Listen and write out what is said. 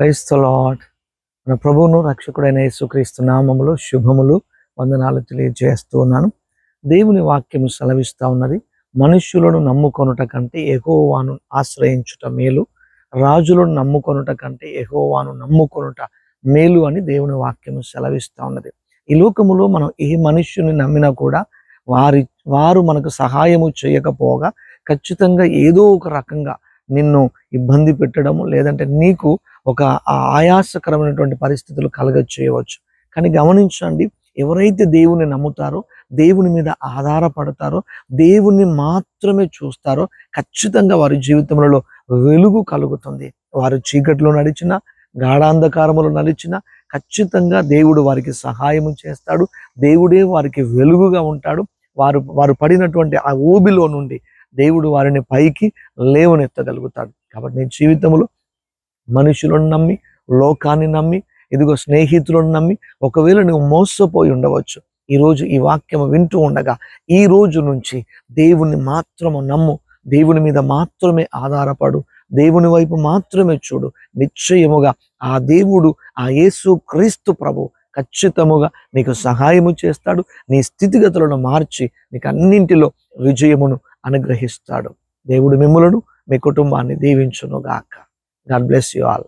క్రైస్తలాడ్ మన ప్రభువును రక్షకుడైన యేసుక్రీస్తు నామములు శుభములు వందనాలు తెలియజేస్తూ ఉన్నాను. దేవుని వాక్యము సెలవిస్తూ ఉన్నది. మనుష్యులను నమ్ముకొనుట కంటే ఎహోవాను ఆశ్రయించుట మేలు. రాజులను నమ్ముకొనుట కంటే ఎహోవాను నమ్ముకొనుట మేలు అని దేవుని వాక్యము సెలవిస్తూ ఉన్నది. ఈ లోకములో మనం ఏ మనుష్యుని నమ్మినా కూడా వారి వారు మనకు సహాయము చేయకపోగా ఖచ్చితంగా ఏదో ఒక రకంగా నిన్ను ఇబ్బంది పెట్టడము లేదంటే నీకు ఒక ఆయాసకరమైనటువంటి పరిస్థితులు కలగ చేయవచ్చు కానీ గమనించండి ఎవరైతే దేవుని నమ్ముతారో దేవుని మీద ఆధారపడతారో దేవుని మాత్రమే చూస్తారో ఖచ్చితంగా వారి జీవితంలో వెలుగు కలుగుతుంది. వారు చీకట్లో నడిచిన గాఢాంధకారములు నడిచిన ఖచ్చితంగా దేవుడు వారికి సహాయము చేస్తాడు. దేవుడే వారికి వెలుగుగా ఉంటాడు. వారు వారు పడినటువంటి ఆ ఊబిలో నుండి దేవుడు వారిని పైకి లేవనెత్తగలుగుతాడు. కాబట్టి నీ జీవితంలో మనుషులను నమ్మి లోకాన్ని నమ్మి ఇదిగో స్నేహితులను నమ్మి ఒకవేళ నువ్వు మోసపోయి ఉండవచ్చు ఈరోజు ఈ వాక్యం వింటూ ఉండగా ఈ రోజు నుంచి దేవుని మాత్రము నమ్ము దేవుని మీద మాత్రమే ఆధారపడు దేవుని వైపు మాత్రమే చూడు. నిశ్చయముగా ఆ దేవుడు ఆ యేసు క్రీస్తు ప్రభు ఖచ్చితముగా నీకు సహాయము చేస్తాడు నీ స్థితిగతులను మార్చి నీకు అన్నింటిలో విజయమును అనుగ్రహిస్తాడు. దేవుడు మిమ్మలను మీ కుటుంబాన్ని దీవించును గాక గాడ్ బ్లెస్ యు ఆల్